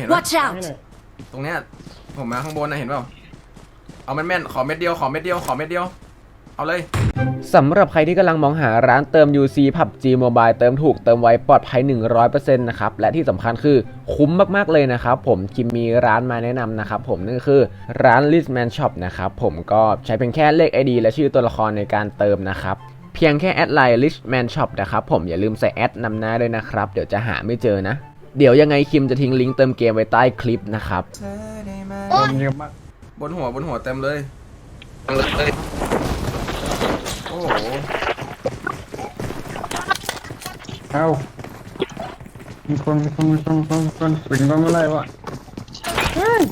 เห็นปะ Watch ให้ out! หน่อยตรงเนี้ยผมมาข้างบนนะเห็นเปล่า เอาแม่นๆขอเม็ดเดียว ขอเม็ดเดียว ขอเม็ดเดียว เอาเลย สำหรับใครที่กำลังมองหาร้านเติม UC PUBG Mobile เติมถูกเติมไวปลอดภัย 100%นะครับ และที่สำคัญคือคุ้มมาก ๆ เลยนะครับ ผมคิมมีร้านมาแนะนำนะครับ ผมนั่นก็คือร้าน Listman Shop นะครับ ผมก็ใช้เพียงแค่เลข ID และชื่อตัวละครในการเติมนะครับ เพียงแค่แอดไลน์ Richman Shop นะครับ ผมอย่าลืมใส่แอดนำหน้าด้วยนะครับ เดี๋ยวจะหาไม่เจอนะ เดี๋ยวยังไงคิมจะทิ้งลิงก์เติมเกมไว้ใต้คลิปนะครับคนเยอะมากบนหัวบนหัวเต็มเลยโอ้โหเอ้ามีคนมีคนมีคนมีคนมีคนปิงก็ไม่ไล่วะเฮ้ย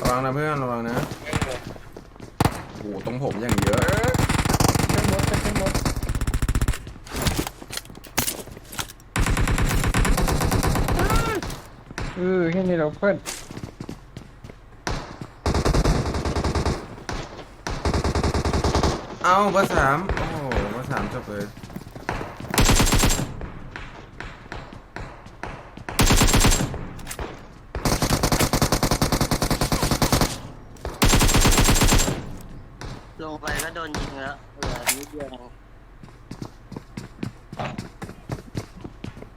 ระวัง นะเพื่อนระวังนะโอ้โหตรงผมอย่างเยอะขึ้นรถขึ้นรถเออแค่นี้เราเพิ่นเอาเบอร์สามโอ้โหเบอร์สามจบเลย ลงไปก็โดนยิงแล้วเหลื อนิดเดียวเอง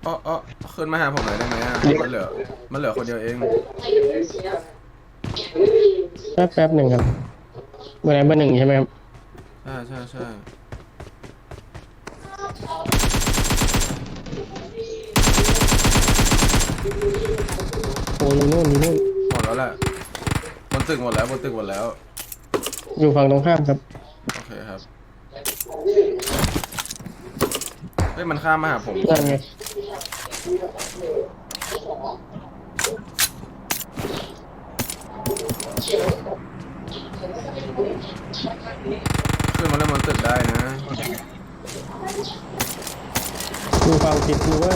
เอ๋อเอ๋อขึ้นมาหาผมหน่อยได้ไหมอะมันเหลือ มันเหลือคนเดียวเอง แป๊บแป๊บหนึ่งครับเบอร์ไหนเบอร์หนึ่งใช่ไหมครับใช่ใช่ใช่โอ้ยอยู่นู่นอยู่นู่นหมดแล้วแหละบนตึกหมดแล้วบนตึกหมดแล้ว อยู่ฝั่งตรงข้ามครับ โอเคครับ เฮ้ยมันข้ามมาหาผม นั่นไงขึ้นมาเล่นบนตึกได้นะอยู่ฝั่งติดอยู่เว่า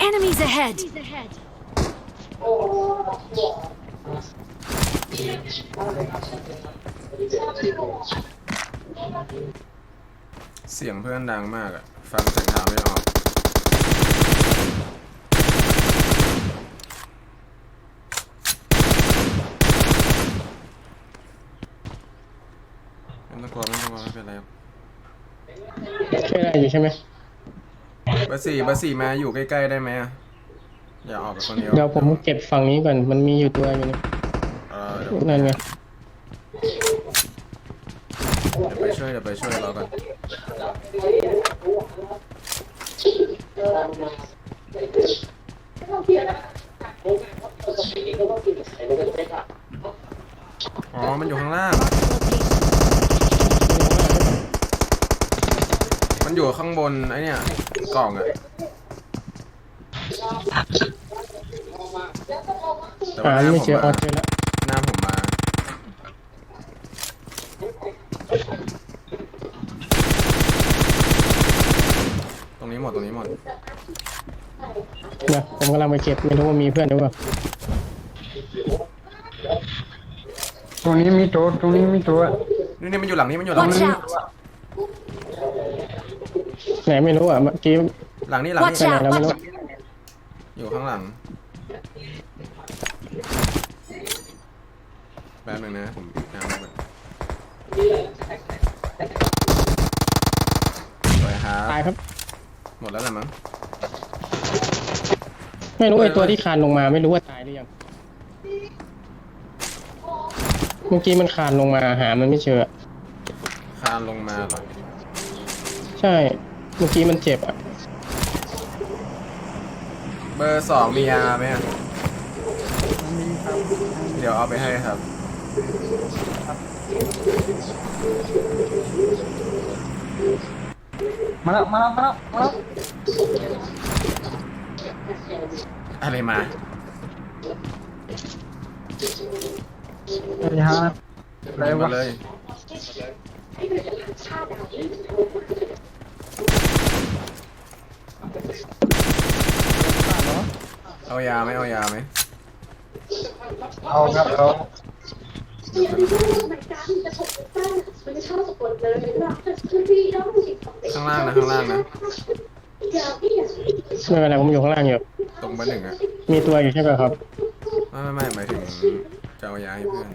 Enemies ahead! เสียงเพื่อนดังมากอะฟังเสียงเท้าไม่ออก ไม่ต้องกลัวไม่ต้องกลัวไม่เป็นไรครับช่วยได้อยู่ใช่ไหมเบอร์สี่เบอร์สี่มาอยู่ใกล้ๆได้ไหมอะอย่าออกไปคนเดียวเดี๋ยวผมเก็บฝั่งนี้ก่อน มันมีอยู่ตัวอยู่นี่เออเดี๋ยวนั่นไงเดี๋ยวไปช่วยเดี๋ยวไปช่วยเรากัน อ๋อ มันอยู่ข้างล่าง มันอยู่ข้างบนไอเนี่ยกล่องอะแต่หาไม่เจอออมาเจอแล้ว หน้าผมมา ตรงนี้หมดตรงนี้หมด นะผมกำลังไปเก็บไม่รู้ว่ามีเพื่อนหรือเปล่าตรงนี้มีตัวตรงนี้มีตัวนี่นี่มันอยู่หลังนี้มันอยู่หลัง Watch นี้ out! ไหนไม่รู้อะเมื่อกี้หลังนี้หลัง Watch นี้ไปไหน out! แล้วไม่รู้อยู่ข้างหลัง แป๊บนึงนะผมน้ำไปสวยครับตายครับหมดแล้วแหละมั้ง ไม่รู้ไอ้ตัวที่คานลงมาไม่รู้ว่าตายหรือยัง เมื่อกี้มันคานลงมาหามันไม่เจอ คานลงมาเหรอใช่ เมื่อกี้มันเจ็บอะ เบอร์สองมียาไหมอะเดี๋ยวเอาไปให้ครับ มาแล้วมาแล้วมาแล้วมาแล้ว อะไรมาไอ้ฮะอะไรยิงวะมาเลย เอายาไหมเอายาไหมเอาครับเอาข้างล่างนะข้างล่างนะ ไม่เป็นไรผมอยู่ข้างล่างอยู่ ตรงเบอร์หนึ่งอะมีตัวอยู่ใช่ไหมครับ ไม่ไม่ไม่หมายถึงจะเอายาให้เพื่อน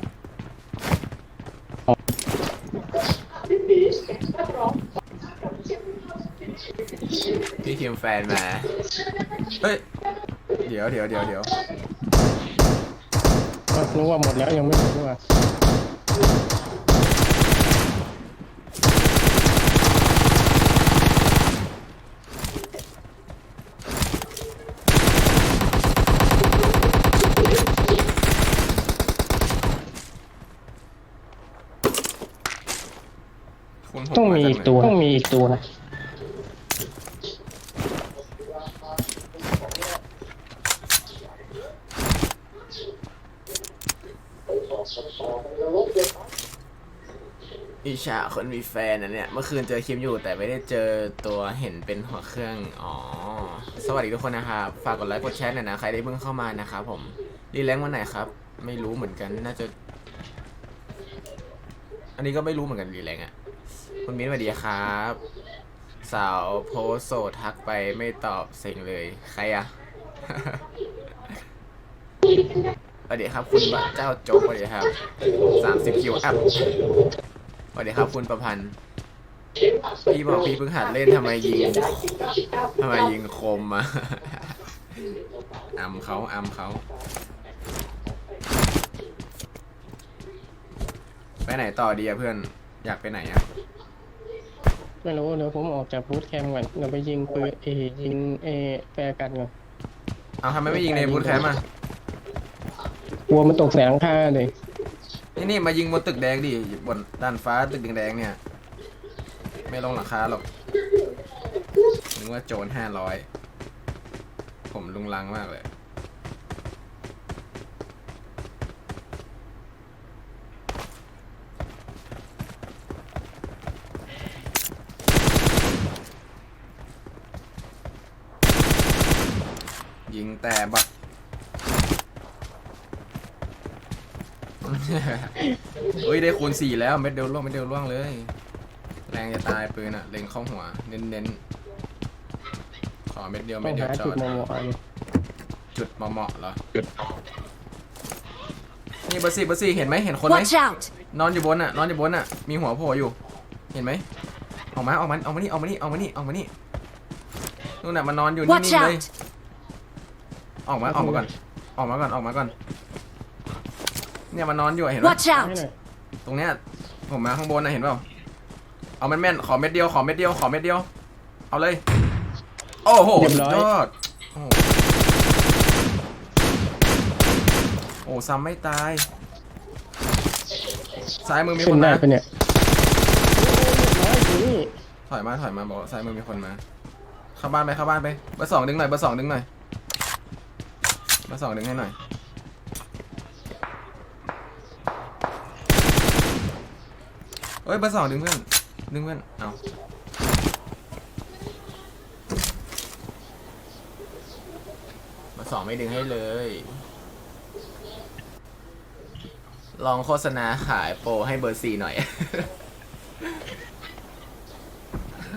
พี่คิมแฟนมาเฮ้ยเดี๋ยวเดี๋ยวเดี๋ยวเดี๋ยวก็รู้ว่าหมดแล้วยังไม่หมดด้วย ต้องมีาอีจากกไหนตัวต้องมีอีกตัวนะอิชาคนมีแฟนนะเนี่ยเมื่อคืนเจอคิมอยู่แต่ไม่ได้เจอตัวเห็นเป็นหัวเครื่อง อ๋อ สวัสดีทุกคนนะครับ ฝากกดไลค์กดแชร์หน่อยนะ ใครได้เพิ่งเข้ามานะครับผม รีแลงวันไหนครับ ไม่รู้เหมือนกันน่าจะ อันนี้ก็ไม่รู้เหมือนกันรีแลงอะ คุณมิ้นสวัสดีครับ สาวโพสโสดทักไปไม่ตอบเซ็งเลย ใครอะสวัสดีครับ คุณเจ้าโจ๊กสวัสดีครับสามสิบคิวอัพสวัสดีครับคุณประพันธ์พี่บอกพี่เพิ่งหัดเล่นทำไมยิงทำไมยิงคมอะอำเขาอำเขาไปไหนต่อดีอะเพื่อนอยากไปไหนอะ ไม่รู้เดี๋ยวผมออกจากบูธแคมป์ก่อนเดี๋ยวไปยิงปืนเอยิงเอแฟร์กันก่อนเอาทำไมไม่ยิงในบูธแคมป์อะกลัวมันตกแสงค่าเลยนี่นี่มายิงบนตึกแดงดิบนด้านฟ้าตึกแดงๆเนี่ย ไม่ลงหลังคาหรอกนึกว่าโจรห้าร้อยผมลุงลังมากเลย ยิงแต่บักเฮ้ย ได้คูณสี่แล้ว เม็ดเดียวล่วงเม็ดเดียวล่วงเลย แรงจะตายปืนอะเล็งเข้าหัว เน้นเน้นๆขอเม็ดเดียวต้เม็อดงเดียวหาจอจุดดเหมาะๆอยู่จุดเหมาะๆเหรอนี่เบอร์สี่เบอร์สี่เห็นไหมเห็นคนไหม Watch out! นอนอยู่บนอะนอนอยู่บนอะมีหัวโผล่อยู่ เห็นไหมออกมาออกมาออกมานี่ออกมานี่ออกมานี่ออกมานี่นู่นน่ะมันนอนอยู่ Watch นิ่งๆเลย out! ออกมาออกมาก่อน ออกมาก่อนออกมาก่อน เนี่ยมันนอนอยู่อะเห็นไหม Watch ให้ out! หน่อยตรงเนี้ยผมมาข้างบนนะเห็นเปล่า เอาแม่นแม่นๆขอเม็ดเดียว ขอเม็ดเดียว ขอเม็ดเดียว เอาเลย โอ้โหสุดยอดโอ้โหโอ้ซ้ำไม่ตาย ซ้ายมือมีขึ้คนนได้มาปะเนี่ยโอ้ยเรียบร้อยนี่ถอยมาถอยมาบอกว่าซ้ายมือมีคนมา เข้าบ้านไปเข้าบ้านไป เบอร์สองดึงหน่อย เบอร์สองดึงหน่อย เบอร์สองดึงให้หน่อยเฮ้ยเบอร์สองดึงเพื่อน ดึงเพื่อน เอาเบอร์สองไม่ดึงให้เลย ลองโฆษณาขายโปรให้เบอร์สี่หน่อย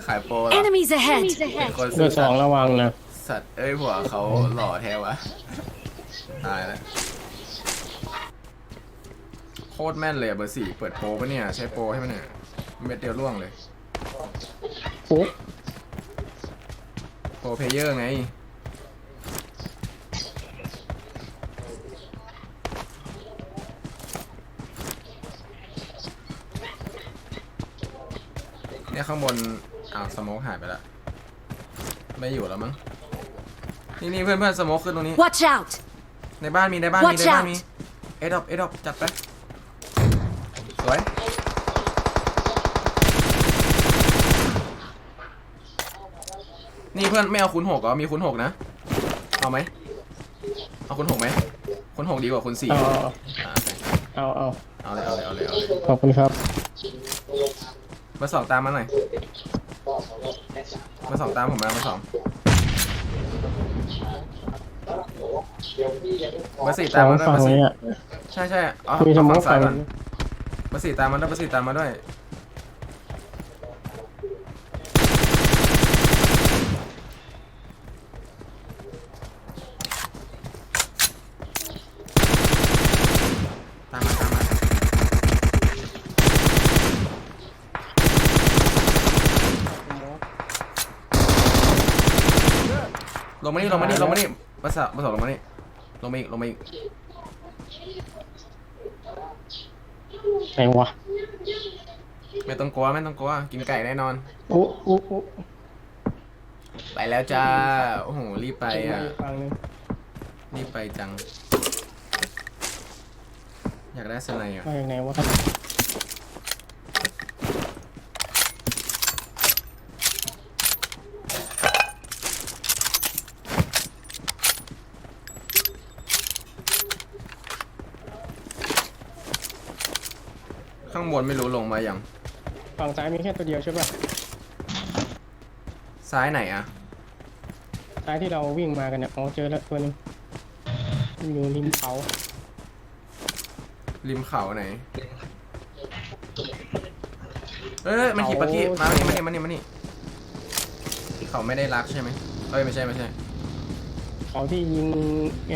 ขายโปรเหรอ Enemies ahead! เป็นคนเบอซื้อร์สองระวังนะ สัตว์เอ้ยผัวเขาหล่อแท้วะ ตายแล้ว โคตรแม่นเลยอะเบอร์สี่เปิดโปรปะเนี่ย ใช้โปรให้มันเนี่ยเม็ดเดียวล่วงเลยปุ๊บโปรเพลเยอร์ไง เนี่ยข้างบน อ้าวสโมกหายไปละ ไม่อยู่แล้วมั้ง นี่นี่เพื่อนเพื่อนสโมกขึ้นตรงนี้ Watch out! ในบ้านมีในบ้านมี Watch ในบ้าน out มีเอ็ดอปเอ็ดอปจัดไปสวยนี่เพื่อนไม่เอาคูณหกเหรอมีคูณหกนะ เอาไหมเอาคูณหกไหมคุณหกดีกว่าคุณสี่เอาอ่าเอาเอาเอาเลยเอาเลยเอาเลยเอาเลยขอบคุณครับ เบอร์สองตามมาหน่อยเบอร์สองตามผมมาเบอร์สอง เบอร์สี่สตามองมาด้วยฝั่งเบอร์สี่นี้อะใช่ใช่เอามีสเอามอฝั่งงซ้าฝั่ยงก่อนเบอร์สี่ตามมาด้วยเบอร์สี่ตามมาด้วยตามมาตามมาลงมานี่ลงมานี่ลงมานี่เบอร์สามเบอร์สองลงมานี่ ลงมาอีกลงมาอีกไหนวะไม่ต้องกลัวไม่ต้องกลัวกินไก่แน่นอน โอ้โอ้โอ้ไปแล้วจ้าโอ้โหรีบไปอะอีกฝั่งหนึงรีบไปจัง อยากได้สไนด์อะ มาจากไหนวะข้างบนไม่รู้ลงมาอย่างฝั่งซ้ายมีแค่ตัวเดียวใช่ป่ะซ้ายไหนอะซ้ายที่เราวิ่งมากันเนี่ยอ๋อเจอแล้วตัวหนึงอยู่ริมเขาริมเขาไหนเอ้ยมันขี่ปะกี้มามานี่มานี่มานี่มานี่เขาไม่ได้รักใช่ไหมเอ้ยไม่ใช่ไม่ใช่ เขาที่ยิงแก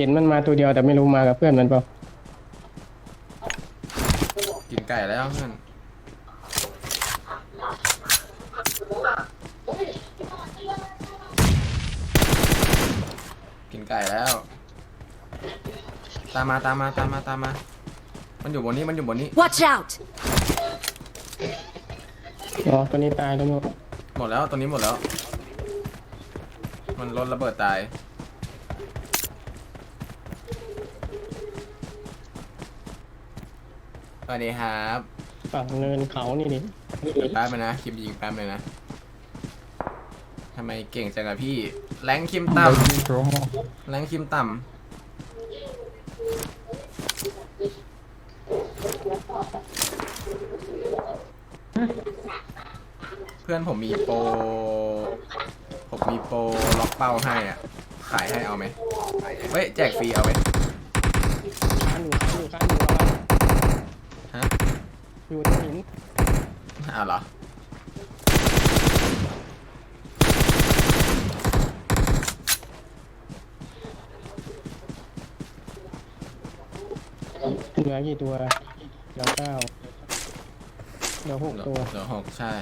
เห็นมันมาตัวเดียวแต่ไม่รู้มากับเพื่อนมันเปล่ากินไก่แล้วเพื่อนกินไก่แล้ว ตามมาตามมาตามมาตามมา มันอยู่บนนี้มันอยู่บนนี้ Watch out! อ๋อตัวนี้ตายแล้วมั้งหมดแล้วตัวนี้หมดแล้ว มันรถระเบิดตาย วัสดีครับฝั่งเนินเขานี่ดิแป๊บนึงนะคิมยิงแป๊บนึงนะทำไมเก่งจังอะพี่ แรงคิมต่ำแรงคิมต่ำเพื่อนผมมีโปรผมมีโปรล็อกเป้าให้อะ ขายให้เอาไหมเฮ้ย แจกฟรีเอาไหมค้านอยู่ค้านอยู่ค้านอยู่ฮะอยู่ที่หินอ้าวเหรอเหลือกี่ตัวเหลือเก้าเหลือหกเหลือตัวเหลือหกใช่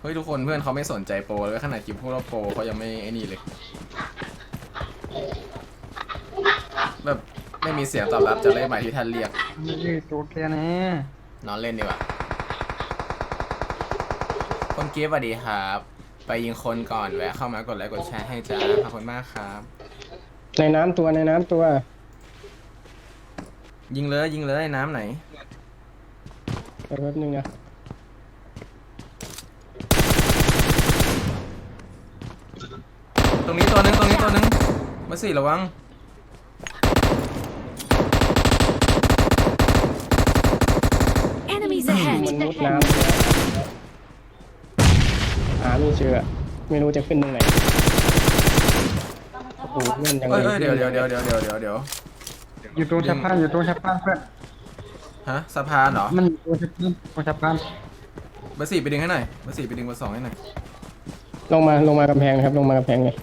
เฮ้ย ทุกคนเพื่อนเขาไม่สนใจโปรเลยขนาดคลิปพวกเราโปรเขายังไม่ไอ้นี่เลย แบบไม่มีเสียงตอบรับจากเลขหมายที่ท่านเรียกนี่ตัวแค่นี้นอนเล่นดีกว่าคนกิฟต์สวัสดีครับ ไปยิงคนก่อนแวะเข้ามากดไลค์กดแชร์ให้จ้าขอบคุณมากครับ ในน้ำตัวในน้ำตัว ยิงเลยยิงเลยน้ำไหนเดี๋ยวแป๊บนึงนะตรงนี้ตัวหนึงตรงนี้ตัวหนึงมาสี่ระวัง Enemies มัน ahead! มุดน้ำเลยหาไม่เจอไม่รู้จะขึ้นตรงไหนโอ้โหเล่นยังไงเอ้ยเอ้ยเดี๋ยวเดี๋ยวเดี๋ยวเดี๋ยวเดี๋ยวเดี๋ยวเดี๋ยวอยู่ตรงสะพานอยู่ตรงสะพานเพื่อน ฮะสะพานเหรอมันอยู่ตรงสะพานตรงสะพานเบอร์สี่ไปดึงให้หน่อยเบอร์สี่ไปดึงเบอร์สองให้หน่อยลงมาลงมากำแพงนะครับ ลงมากำแพงเลย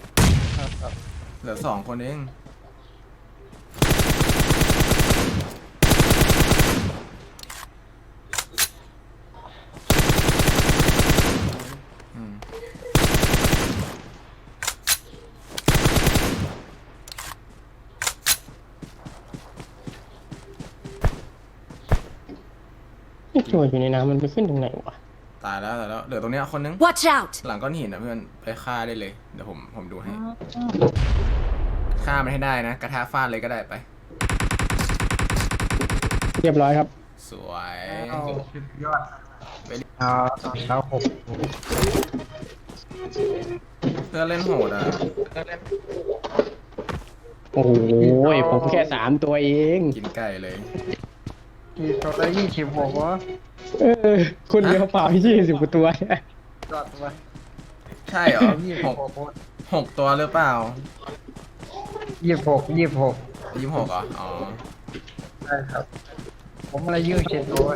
เหลือสองคนเอง นี่ตัวอยู่ในน้ำมันไปขึ้นตรงไหนวะตายแล้วตายแล้วเหลือตรงเนี้ยคนนึง Watch out! หลังก้อนหินนะเพื่อนไปฆ่าได้เลย เดี๋ยวผมผมดูให้ฆ่ามันให้ได้นะ กระทะฟาดเลยก็ได้ไป เรียบร้อยครับสวยสุดยอดเอาเราหกเพื่อนเล่นโหดอะโอ้โหผมแค่สามตัวเองกินไก่เลย กี่ตัวละยี่สิบหกวะเออคุณเลี้ยวเปล่ายี่สิบกว่าตัวเนี่ยจอดมาใช่เหรอยี่สิบหหกกหกตัวหรือเปล่ายี่สิบหกยี่สิบหกยี่สิบหกเหรออ๋อ ใช่ครับ ผมอะไรยืดเจ็ดตัว